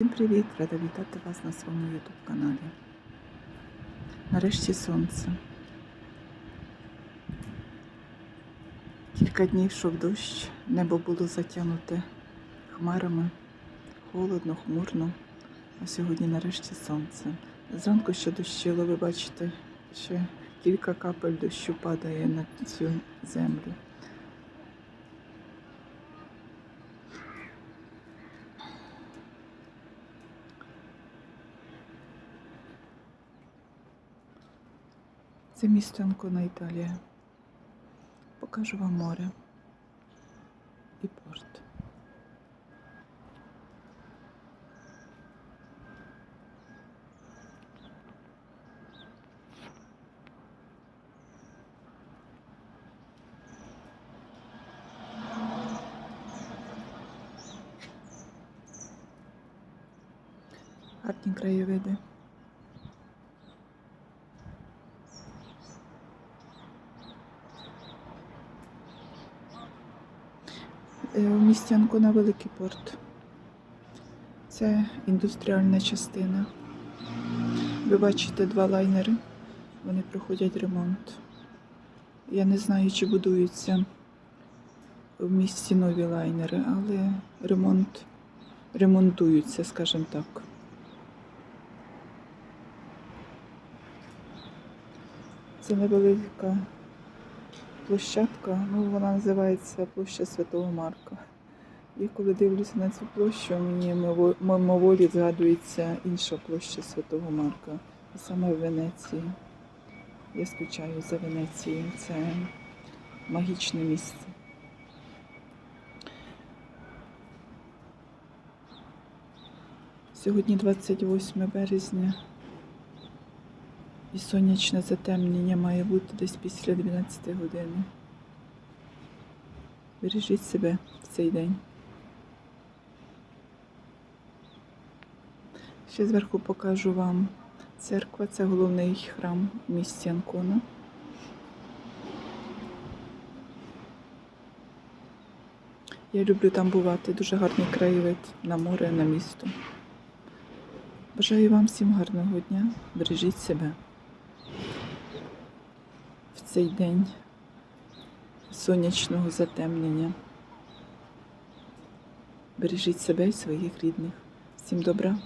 Всім привіт! Рада вітати вас на своєму YouTube каналі. Нарешті сонце. Кілька днів йшов дощ, небо було затягнуте хмарами, холодно, хмурно, а сьогодні нарешті сонце. Зранку ще дощило, ви бачите, ще кілька капель дощу падає на цю землю. Це місто Анкона, Італія. Покажу вам море і порт. Гарні краєвиди. В місті Анкона великий порт. Це індустріальна частина. Ви бачите два лайнери. Вони проходять ремонт. Я не знаю, чи будуються в місті нові лайнери, але ремонт ремонтуються, скажімо так. Це невелика площадка, ну вона називається площа Святого Марка. І коли дивлюся на цю площу, мені мимо- мимоволі згадується інша площа Святого Марка, саме в Венеції. Я скучаю за Венецією. Це магічне місце. Сьогодні 28 березня. І сонячне затемнення має бути десь після 12 години. Бережіть себе в цей день. Ще зверху покажу вам церква, це головний храм в місті Анкона. Я люблю там бувати, дуже гарний краєвид на море, на місто. Бажаю вам всім гарного дня, бережіть себе в цей день сонячного затемнення. Бережіть себе і своїх рідних. Всім добра!